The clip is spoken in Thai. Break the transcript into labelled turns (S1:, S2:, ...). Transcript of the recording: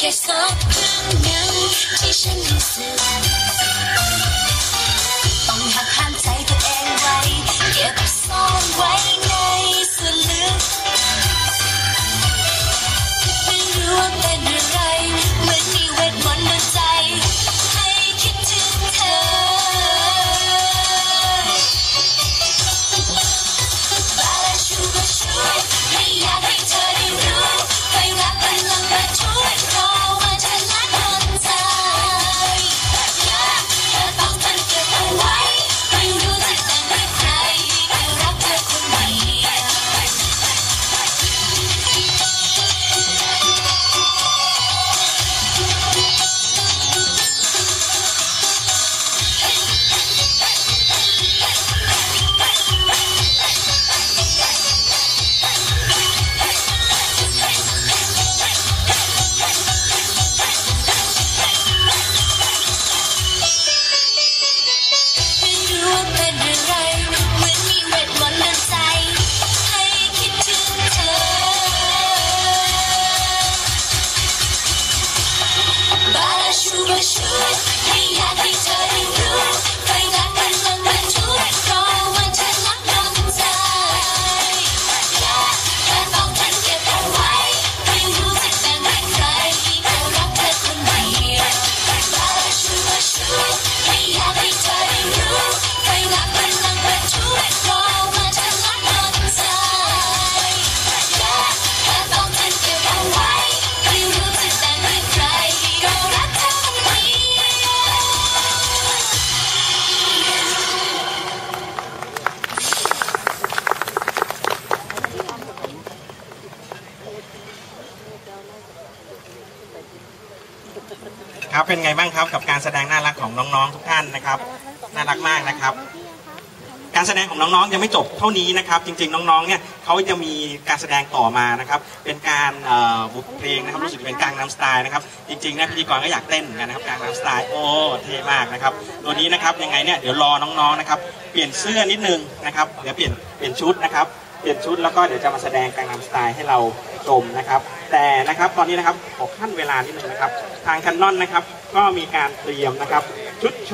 S1: ค่สอบครั้งเครับ เป็นไงบ้างครับกับกา
S2: รแสดงน่ารักของน้องๆทุกท่านนะครับน่ารักมากนะครับ การแสดงของน้องๆยังไม่จบเท่านี้นะครับ จริงๆน้องๆเนี่ยเขาจะมีการแสดงต่อมานะครับ เป็นการบุกเพลงนะครับรู้สึกเป็นกลางน้ำสไตล์นะครับจริงๆนะพิธีกรก็อยากเต้นนกันนะครับกลางน้ำสไตล์โอ้เท่มากนะครับตัวนี้นะครับยังไงเนี่ยเดี๋ยวรอน้องๆนะครับ เปลี่ยนเสื้อนิดนึงนะครับเดี๋ยวเปลี่ยนเปลี่ยนชุดนะครับเปลี่ยนชุดแล้วก็เดี๋ยวจะมาแสดงกลางน้ำสไตล์ให้เรา จมนะครับ แต่นะครับตอนนี้นะครับขอขั้นเวลานิดนึงนะครับ ทางคันนอนนะครับ ก็มีการเตรียมนะครับชุดช